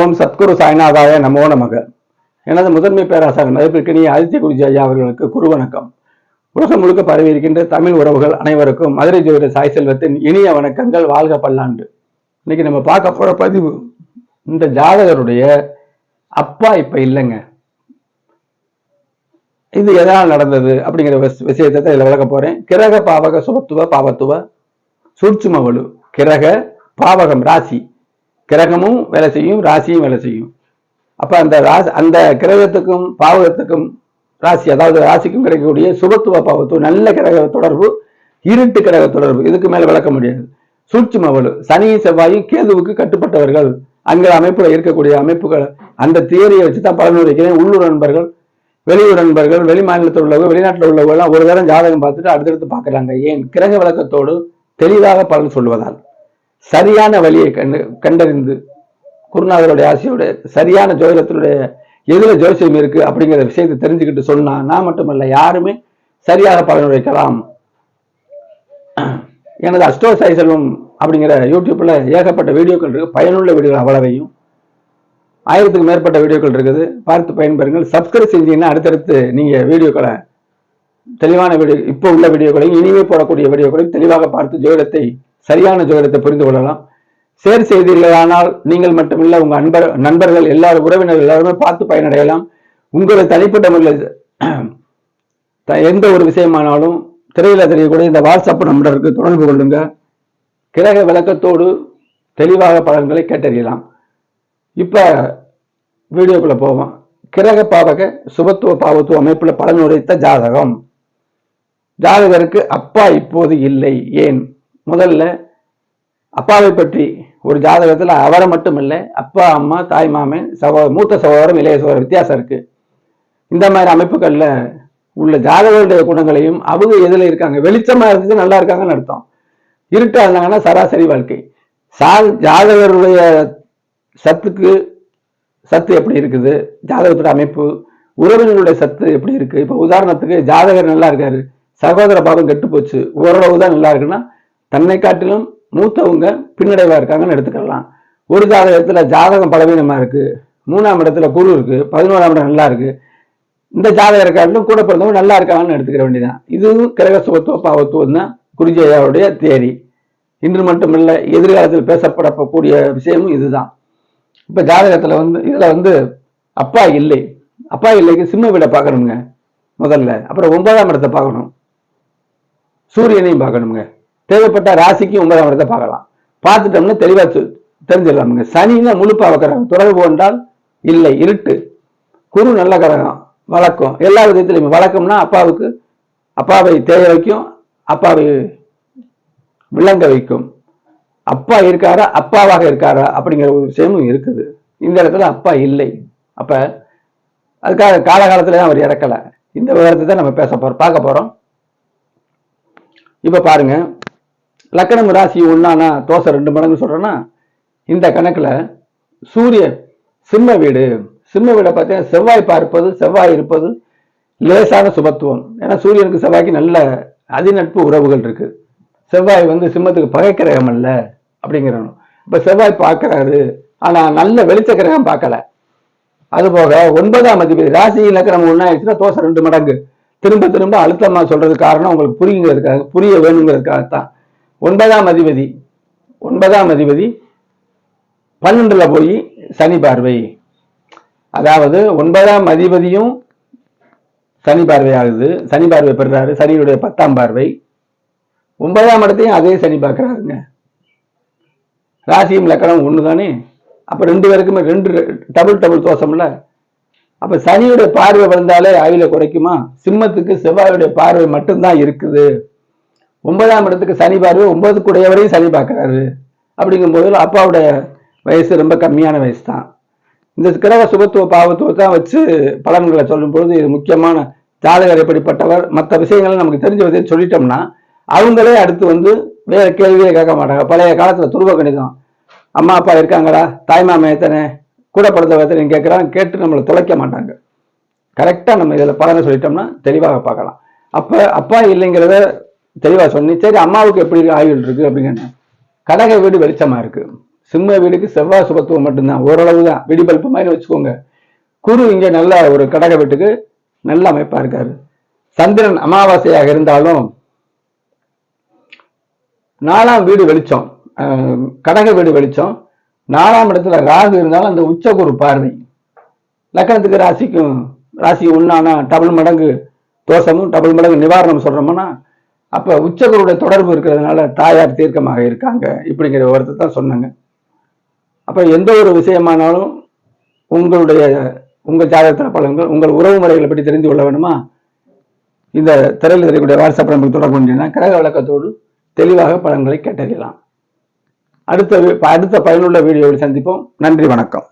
ஓம் சத்குரு சாய்நாதாய நமோ நமக. எனது முதன்மை பேராசிரியர் மதிப்பிற்கினிய ஆதித்ய குருஜி ஐயா அவர்களுக்கு குரு வணக்கம் உலகம் முழுக்க பரவி இருக்கின்ற தமிழ் உறவுகள் அனைவருக்கும் மதுரை ஜோதிட சாய் செல்வத்தின் இனிய வணக்கங்கள் வாழ்க பல்லாண்டு. இன்னைக்கு நம்ம பார்க்க போற பதிவு இந்த ஜாதகருடைய அப்பா இப்ப இல்லைங்க. இது எதனால் நடந்தது அப்படிங்கிற விஷயத்தை இதில் இதுல விளக்க போறேன். கிரக பாவக சுபத்துவ பாவத்துவ சுட்சுமவலு கிரக பாவகம் ராசி. கிரகமும் வேலை செய்யும் ராசியும் வேலை செய்யும். அப்ப அந்த ராசி அந்த கிரகத்துக்கும் பாவகத்துக்கும் ராசி அதாவது ராசிக்கும் கிடைக்கக்கூடிய சுபத்துவ பாவத்துவம் நல்ல கிரக தொடர்பு இருட்டு கிரக தொடர்பு இதுக்கு மேல விளக்க முடியாது. சூட்சும வலு சனி செவ்வாயும் கேதுவுக்கு கட்டுப்பட்டவர்கள். அங்க அமைப்புல இருக்கக்கூடிய அமைப்புகள் அந்த தியரியை வச்சு தான் பலன் வைக்கிறேன் உள்ளூர் நண்பர்கள் வெளியூர் நண்பர்கள் வெளி மாநிலத்தில் உள்ளவங்க வெளிநாட்டில் உள்ளவங்க எல்லாம் ஒரு தரம் ஜாதகம் பார்த்துட்டு அடுத்தடுத்து பார்க்குறாங்க. ஏன்? கிரக விளக்கத்தோடு தெளிவாக பலன் சொல்வதால் சரியான வழியை கண்டு கண்டறிந்து குருநாதருடைய ஆசையோட சரியான ஜோதிடத்தினுடைய எதில் ஜோசியம் இருக்குது அப்படிங்கிற விஷயத்தை தெரிஞ்சுக்கிட்டு சொன்னால் நான் மட்டுமல்ல யாருமே சரியாக பலன் எனது அஷ்டோ சாய் செல்வம் அப்படிங்கிற யூடியூப்பில் ஏகப்பட்ட வீடியோக்கள் இருக்குது பயனுள்ள வீடியோக்கள் அவ்வளவையும். ஆயிரத்துக்கு மேற்பட்ட வீடியோக்கள் இருக்குது. பார்த்து பயன்பெறுங்கள். சப்ஸ்கிரைப் செஞ்சீங்கன்னா அடுத்தடுத்து நீங்கள் வீடியோக்களை தெளிவான வீடியோ இப்போ உள்ள வீடியோக்களையும் இனிமே போடக்கூடிய வீடியோக்களையும் தெளிவாக பார்த்து ஜோதிடத்தை சரியான ஜோதிடத்தை புரிந்து கொள்ளலாம். ஷேர் செய்தீர்களானால் நீங்கள் மட்டுமில்ல உங்க அன்பர் நண்பர்கள் எல்லாரும் உறவினர்கள் எல்லாருமே பார்த்து பயனடையலாம். உங்களை தனிப்பட்ட முறையில் எந்த ஒரு விஷயமானாலும் திரையில தெரியக்கூடிய இந்த வாட்ஸ்அப் நம்பருக்கு தொடர்பு கொள்ளுங்க. கிரக விளக்கத்தோடு தெளிவாக பலன்களை கேட்டறியலாம். இப்ப வீடியோக்குள்ள போவோம். கிரக பாவக சுபத்துவ பாவத்துவ அமைப்புல பலன் உரைத்த ஜாதகம். ஜாதகருக்கு அப்பா இப்போது இல்லை. ஏன்? முதல்ல அப்பாவை பற்றி ஒரு ஜாதகத்தில் அவரை மட்டும் இல்லை அப்பா அம்மா தாய் மாமன் சகோ மூத்த சகோதரம் இளைய சகோதரர் வித்தியாசம் இருக்கு. இந்த மாதிரி அமைப்புகளில் உள்ள ஜாதகருடைய குணங்களையும் அவங்க எதில் இருக்காங்க? வெளிச்சமா இருந்தது நல்லா இருக்காங்கன்னு அர்த்தம். இருட்டா இருந்தாங்கன்னா சராசரி வாழ்க்கை. சா ஜாதகருடைய சத்துக்கு சத்து எப்படி இருக்குது? ஜாதகத்தோட அமைப்பு உறவினர்களுடைய சத்து எப்படி இருக்கு? இப்போ உதாரணத்துக்கு ஜாதகர் நல்லா இருக்காரு. சகோதர பாவம் கெட்டு போச்சு ஓரளவு தான் நல்லா இருக்குன்னா தன்னை காட்டிலும் மூத்தவங்க பின்னடைவா இருக்காங்கன்னு எடுத்துக்கலாம். ஒரு ஜாதகத்துல ஜாதகம் பலவீனமா இருக்கு. மூணாம் இடத்துல குரு இருக்கு. பதினோராம் இடம் நல்லா இருக்கு. இந்த ஜாதகரை காட்டிலும் கூட பிறந்தவங்க நல்லா இருக்காங்கன்னு எடுத்துக்கிற வேண்டியதான் இதுவும் கிரக சுகத்துவ பாவத்துவம் தான் குருஜையாவுடைய தேரி இன்று மட்டுமல்ல எதிர்காலத்தில் பேசப்படக்கூடிய விஷயமும் இதுதான். இப்ப ஜாதகத்துல வந்து இதுல வந்து அப்பா இல்லை. அப்பா இல்லைக்கு சிம்ம வீடை பார்க்கணுங்க முதல்ல. அப்புறம் ஒன்பதாம் இடத்தை பார்க்கணும். சூரியனையும் பார்க்கணுங்க. தேவைப்பட்ட ராசிக்கு ஒன்பதாம் இடத்தை பார்க்கலாம். பார்த்துட்டோம்னா தெளிவா தெரிஞ்சிடலாமுங்க. சனின்னா முழு பாவக்கரகம் தொடர்பு கொண்டால் இல்லை இருட்டு. குரு நல்ல கரகம். வழக்கம். எல்லா விதத்திலையும். வழக்கம்னா அப்பாவுக்கு அப்பாவை தேய வைக்கும் அப்பாவை விளங்க வைக்கும். அப்பா இருக்காரா? அப்பாவாக இருக்காரா? அப்படிங்கிற ஒரு விஷயமும் இருக்குது. இந்த இடத்துல அப்பா இல்லை. அப்ப அதுக்காக காலகாலத்துல தான் அவர் இறக்கலை. இந்த விவரத்தை தான் நம்ம பேச போறோம் பார்க்க போறோம். இப்போ பாருங்க. லக்கணம் ராசி ஒன்றானா தோசை ரெண்டு மடங்கு சொல்கிறேன்னா இந்த கணக்கில் சூரியன் சிம்ம வீடு. சிம்ம வீடை பார்த்தீங்கன்னா செவ்வாய் பார்ப்பது செவ்வாய் இருப்பது லேசான சுபத்துவம். ஏன்னா சூரியனுக்கு செவ்வாய்க்கு நல்ல அதிநட்பு உறவுகள் இருக்கு. செவ்வாய் வந்து சிம்மத்துக்கு பகை கிரகம் அல்ல அப்படிங்கிறணும் இப்போ செவ்வாய் பார்க்கறாரு. ஆனால் நல்ல வெளிச்ச கிரகம் பார்க்கல. அதுபோக ஒன்பதாம் அதிபதி ராசி இலக்கணம் ஒன்றா ஆயிடுச்சுன்னா தோசை ரெண்டு மடங்கு. திரும்ப திரும்ப அழுத்தமா சொல்றது காரணம் உங்களுக்கு புரியுங்கிறதுக்காக புரிய வேணுங்கிறதுக்காகத்தான். ஒன்பதாம் அதிபதி ஒன்பதாம் அதிபதி பன்னெண்டுல போய் சனி பார்வை. அதாவது ஒன்பதாம் அதிபதியும் சனி பார்வை ஆகுது சனி பார்வை பெறுறாரு. சனியுடைய பத்தாம் பார்வை. ஒன்பதாம் இடத்தையும் அதே சனி பார்க்குறாருங்க. ராசியும் லக்கணம் ஒன்று தானே அப்போ ரெண்டு பேருக்குமே ரெண்டு டபுள் டபுள் தோஷம்ல அப்ப சனியுடைய பார்வை வந்தாலே ஆயுளை குறைக்குமா? சிம்மத்துக்கு செவ்வாயுடைய பார்வை மட்டும்தான் இருக்குது. ஒன்பதாம் இடத்துக்கு சனி பார்வை ஒன்பது கூடையவரையும் சனி பார்க்கறாரு. அப்படிங்கும்போது அப்பாவுடைய வயசு ரொம்ப கம்மியான வயசு தான் இந்த கிரக சுபத்துவ பாவத்துவத்தான் வச்சு பலன்களை சொல்லும்பொழுது இது முக்கியமான ஜாதகர் எப்படிப்பட்டவர் மற்ற விஷயங்களை நமக்கு தெரிஞ்ச விஷயம் சொல்லிட்டோம்னா அவங்களே அடுத்து வந்து வேற கேள்வியே கேட்க மாட்டாங்க. பழைய காலத்துல துருவ கணிதம் அம்மா அப்பா இருக்காங்களா? தாய்மாமா எத்தனை? கூட பிறந்த எத்தனை கேட்குறாங்க கேட்டு நம்மளை தொலைக்க மாட்டாங்க. கரெக்டாக நம்ம இதில் பலனை சொல்லிட்டோம்னா தெளிவாக பார்க்கலாம். அப்போ அப்பா இல்லைங்கிறத தெளிவாக சொன்னி சரி அம்மாவுக்கு எப்படி ஆயுள் இருக்கு அப்படிங்கிறேன் கடக வீடு வெளிச்சமா இருக்கு. சிம்ம வீடுக்கு செவ்வாய் சுபத்துவம் மட்டும்தான் ஓரளவு தான் வெடிபல்ப்பு மாதிரி வச்சுக்கோங்க. குரு இங்கே நல்ல ஒரு கடக வீட்டுக்கு நல்ல அமைப்பா இருக்காரு. சந்திரன் அமாவாசையாக இருந்தாலும் நாலாம் வீடு வெளிச்சம் கடக வீடு வெளிச்சம் நாலாம் இடத்துல ராகு இருந்தாலும் அந்த உச்சகுரு பார்வை. லக்கணத்துக்கு ராசிக்கும் ராசி ஒன்னானா டபுள் மடங்கு தோஷமும் டபுள் மடங்கு நிவாரணம் சொல்றோம்னா அப்ப உச்சகுருடைய தொடர்பு இருக்கிறதுனால தாயார் தீர்க்கமாக இருக்காங்க இப்படிங்கிற விவரத்தை தான் சொன்னாங்க. அப்ப எந்த ஒரு விஷயமானாலும் உங்களுடைய உங்கள் ஜாதகத்தில் பலன்கள் உங்கள் உறவு முறைகளை பற்றி தெரிந்து கொள்ள வேணுமா இந்த திரையில் தெரியக்கூடிய வாட்ஸ்அப் நம்பருக்கு தொடர்பு கொண்டீங்கன்னா கிரக விளக்கத்தோடு தெளிவாக பலன்களை கேட்டறியலாம். அடுத்த அடுத்த பயனுள்ள வீடியோவில் சந்திப்போம். நன்றி வணக்கம்.